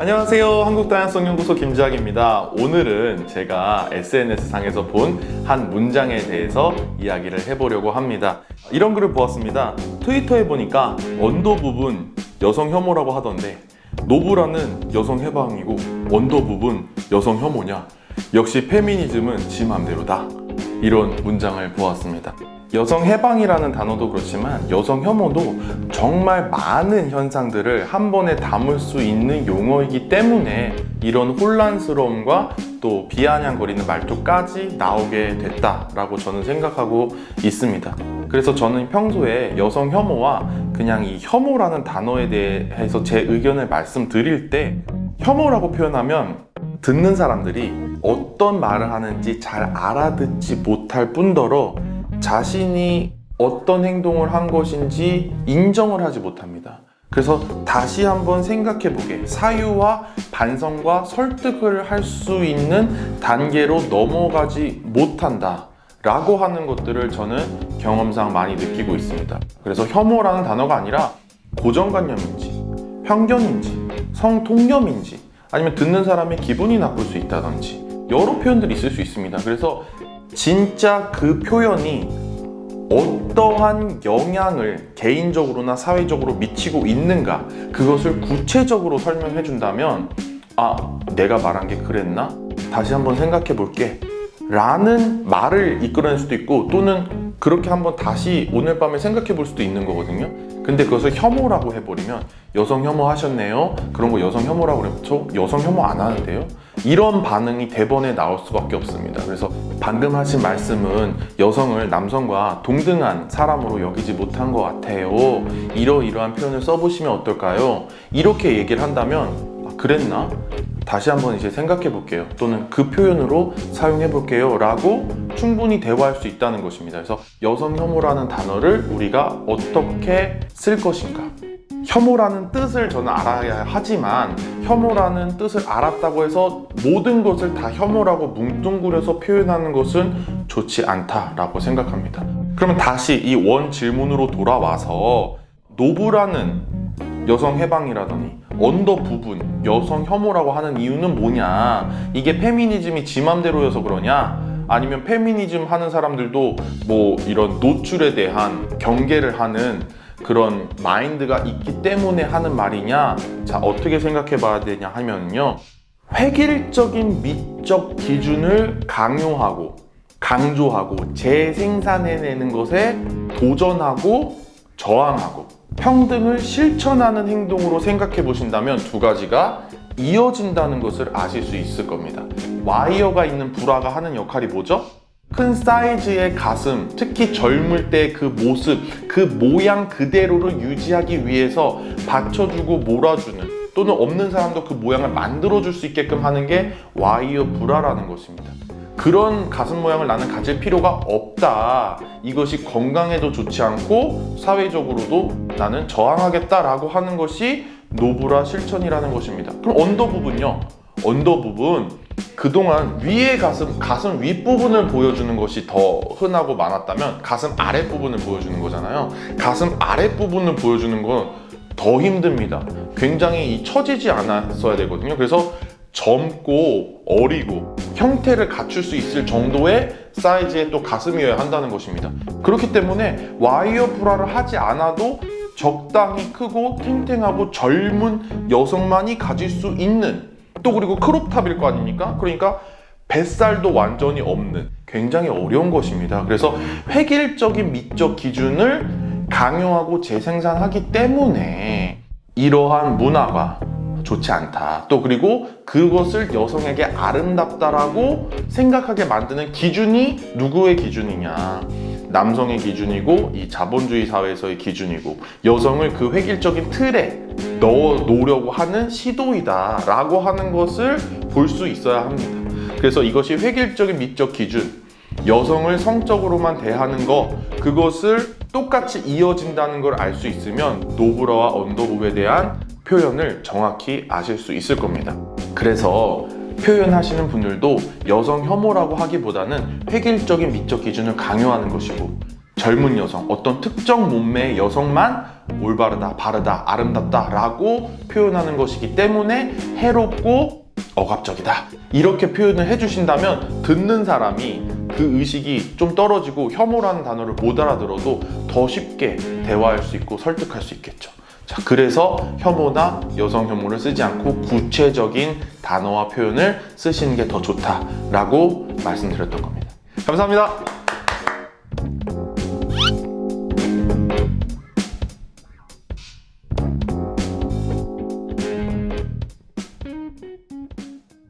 안녕하세요. 한국다양성연구소 김지학입니다. 오늘은 제가 SNS상에서 본 한 문장에 대해서 이야기를 해보려고 합니다. 이런 글을 보았습니다. 트위터에 보니까 언더 부분 여성 혐오라고 하던데 노브라는 여성 해방이고 언더 부분 여성 혐오냐? 역시 페미니즘은 지 맘대로다. 이런 문장을 보았습니다. 여성 해방이라는 단어도 그렇지만 여성 혐오도 정말 많은 현상들을 한 번에 담을 수 있는 용어이기 때문에 이런 혼란스러움과 또 비아냥거리는 말투까지 나오게 됐다라고 저는 생각하고 있습니다. 그래서 저는 평소에 여성 혐오와 그냥 이 혐오라는 단어에 대해서 제 의견을 말씀드릴 때 혐오라고 표현하면 듣는 사람들이 어떤 말을 하는지 잘 알아듣지 못할 뿐더러 자신이 어떤 행동을 한 것인지 인정을 하지 못합니다. 그래서 다시 한번 생각해 보게 사유와 반성과 설득을 할 수 있는 단계로 넘어가지 못한다. 라고 하는 것들을 저는 경험상 많이 느끼고 있습니다. 그래서 혐오라는 단어가 아니라 고정관념인지, 편견인지, 성통념인지, 아니면 듣는 사람의 기분이 나쁠 수 있다든지, 여러 표현들이 있을 수 있습니다. 그래서 진짜 그 표현이 어떠한 영향을 개인적으로나 사회적으로 미치고 있는가 그것을 구체적으로 설명해 준다면 아 내가 말한 게 그랬나? 다시 한번 생각해 볼게. 라는 말을 이끌어낼 수도 있고 또는 그렇게 한번 다시 오늘 밤에 생각해 볼 수도 있는 거거든요. 근데 그것을 혐오라고 해버리면 여성 혐오 하셨네요. 그런 거 여성 혐오라고 그랬죠 여성 혐오 안 하는데요 이런 반응이 대번에 나올 수밖에 없습니다. 그래서 방금 하신 말씀은 여성을 남성과 동등한 사람으로 여기지 못한 것 같아요. 이러이러한 표현을 써보시면 어떨까요? 이렇게 얘기를 한다면 아, 그랬나? 다시 한번 이제 생각해 볼게요. 또는 그 표현으로 사용해 볼게요. 라고 충분히 대화할 수 있다는 것입니다. 그래서 여성 혐오라는 단어를 우리가 어떻게 쓸 것인가? 혐오라는 뜻을 저는 알아야 하지만 혐오라는 뜻을 알았다고 해서 모든 것을 다 혐오라고 뭉뚱그려서 표현하는 것은 좋지 않다라고 생각합니다. 그러면 다시 이 원 질문으로 돌아와서 노브라는 여성 해방이라더니 언더 부분 여성 혐오라고 하는 이유는 뭐냐? 이게 페미니즘이 지 맘대로여서 그러냐? 아니면 페미니즘 하는 사람들도 뭐 이런 노출에 대한 경계를 하는 그런 마인드가 있기 때문에 하는 말이냐? 자, 어떻게 생각해 봐야 되냐 하면요. 획일적인 미적 기준을 강요하고 강조하고 재생산해내는 것에 도전하고 저항하고 평등을 실천하는 행동으로 생각해 보신다면 두 가지가 이어진다는 것을 아실 수 있을 겁니다. 와이어가 있는 불화가 하는 역할이 뭐죠? 큰 사이즈의 가슴, 특히 젊을 때 그 모습, 그 모양 그대로를 유지하기 위해서 받쳐주고 몰아주는 또는 없는 사람도 그 모양을 만들어줄 수 있게끔 하는 게 와이어 불화라는 것입니다. 그런 가슴 모양을 나는 가질 필요가 없다. 이것이 건강에도 좋지 않고 사회적으로도 나는 저항하겠다라고 하는 것이 노브라 실천이라는 것입니다. 그럼 언더 부분요. 언더 부분 그동안 위의 가슴, 가슴 윗부분을 보여주는 것이 더 흔하고 많았다면 가슴 아랫부분을 보여주는 거잖아요. 가슴 아랫부분을 보여주는 건 더 힘듭니다. 굉장히 이 처지지 않았어야 되거든요. 그래서 젊고 어리고 형태를 갖출 수 있을 정도의 사이즈의 또 가슴이어야 한다는 것입니다. 그렇기 때문에 와이어 브라를 하지 않아도 적당히 크고 탱탱하고 젊은 여성만이 가질 수 있는 또 그리고 크롭탑일 거 아닙니까? 그러니까 뱃살도 완전히 없는 굉장히 어려운 것입니다. 그래서 획일적인 미적 기준을 강요하고 재생산하기 때문에 이러한 문화가 좋지 않다. 또 그리고 그것을 여성에게 아름답다라고 생각하게 만드는 기준이 누구의 기준이냐? 남성의 기준이고 이 자본주의 사회에서의 기준이고 여성을 그 획일적인 틀에 넣어 놓으려고 하는 시도이다라고 하는 것을 볼 수 있어야 합니다. 그래서 이것이 획일적인 미적 기준, 여성을 성적으로만 대하는 것, 그것을 똑같이 이어진다는 걸 알 수 있으면 노브라와 언더부에 대한 표현을 정확히 아실 수 있을 겁니다. 그래서 표현하시는 분들도 여성 혐오라고 하기보다는 획일적인 미적 기준을 강요하는 것이고 젊은 여성, 어떤 특정 몸매의 여성만 올바르다, 바르다, 아름답다 라고 표현하는 것이기 때문에 해롭고 억압적이다. 이렇게 표현을 해주신다면 듣는 사람이 그 의식이 좀 떨어지고 혐오라는 단어를 못 알아들어도 더 쉽게 대화할 수 있고 설득할 수 있겠죠. 자, 그래서 혐오나 여성 혐오를 쓰지 않고 구체적인 단어와 표현을 쓰시는 게 더 좋다라고 말씀드렸던 겁니다. 감사합니다.